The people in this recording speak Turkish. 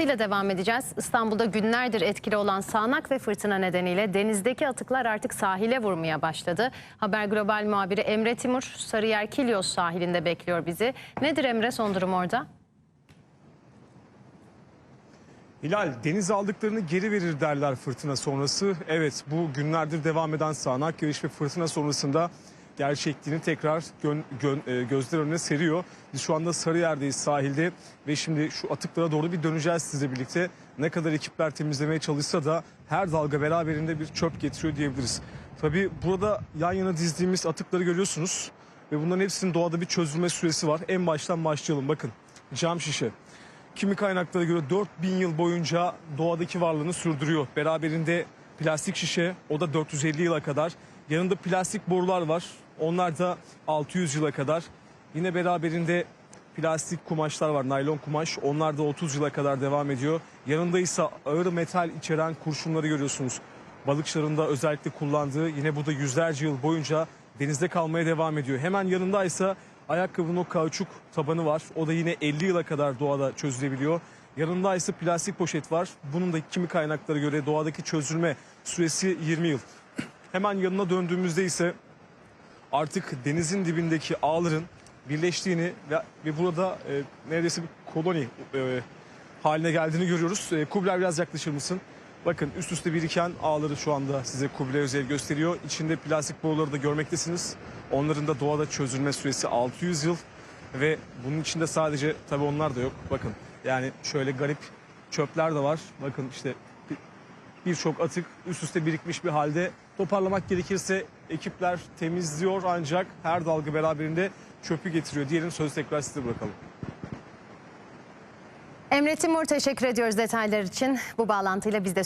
ile devam edeceğiz. İstanbul'da günlerdir etkili olan sağanak ve fırtına nedeniyle denizdeki atıklar artık sahile vurmaya başladı. Haber Global muhabiri Emre Timur Sarıyer Kilyos sahilinde bekliyor bizi. Nedir Emre son durum orada? Hilal deniz aldıklarını geri verir derler fırtına sonrası. Evet bu günlerdir devam eden sağanak yağış ve fırtına sonrasında gerçekliğini tekrar gön- gön- e, gözler önüne seriyor. Biz şu anda Sarıyer'deyiz sahilde ve şimdi şu atıklara doğru bir döneceğiz sizle birlikte. Ne kadar ekipler temizlemeye çalışsa da her dalga beraberinde bir çöp getiriyor diyebiliriz. Tabii burada yan yana dizdiğimiz atıkları görüyorsunuz ve bunların hepsinin doğada bir çözülme süresi var. En baştan başlayalım bakın cam şişe. Kimi kaynaklara göre 4000 yıl boyunca doğadaki varlığını sürdürüyor. Beraberinde plastik şişe o da 450 yıla kadar. Yanında plastik borular var. Onlar da 600 yıla kadar. Yine beraberinde plastik kumaşlar var, naylon kumaş. Onlar da 30 yıla kadar devam ediyor. Yanında ise ağır metal içeren kurşunları görüyorsunuz. Balıkçıların da özellikle kullandığı yine bu da yüzlerce yıl boyunca denizde kalmaya devam ediyor. Hemen yanında ise ayakkabının o kauçuk tabanı var. O da yine 50 yıla kadar doğada çözülebiliyor. Yanında ise plastik poşet var. Bunun da kimi kaynaklara göre doğadaki çözülme süresi 20 yıl. Hemen yanına döndüğümüzde ise artık denizin dibindeki ağların birleştiğini ve, ve burada e, neredeyse bir koloni e, haline geldiğini görüyoruz. E, Kubilay biraz yaklaşır mısın? Bakın üst üste biriken ağları şu anda size Kubilay özel gösteriyor. İçinde plastik boruları da görmektesiniz. Onların da doğada çözülme süresi 600 yıl ve bunun içinde sadece tabii onlar da yok. Bakın yani şöyle garip çöpler de var. Bakın işte bir- birçok atık üst üste birikmiş bir halde. Toparlamak gerekirse ekipler temizliyor ancak her dalga beraberinde çöpü getiriyor. Diyelim sözü tekrar size bırakalım. Emre Timur teşekkür ediyoruz detaylar için. Bu bağlantıyla biz de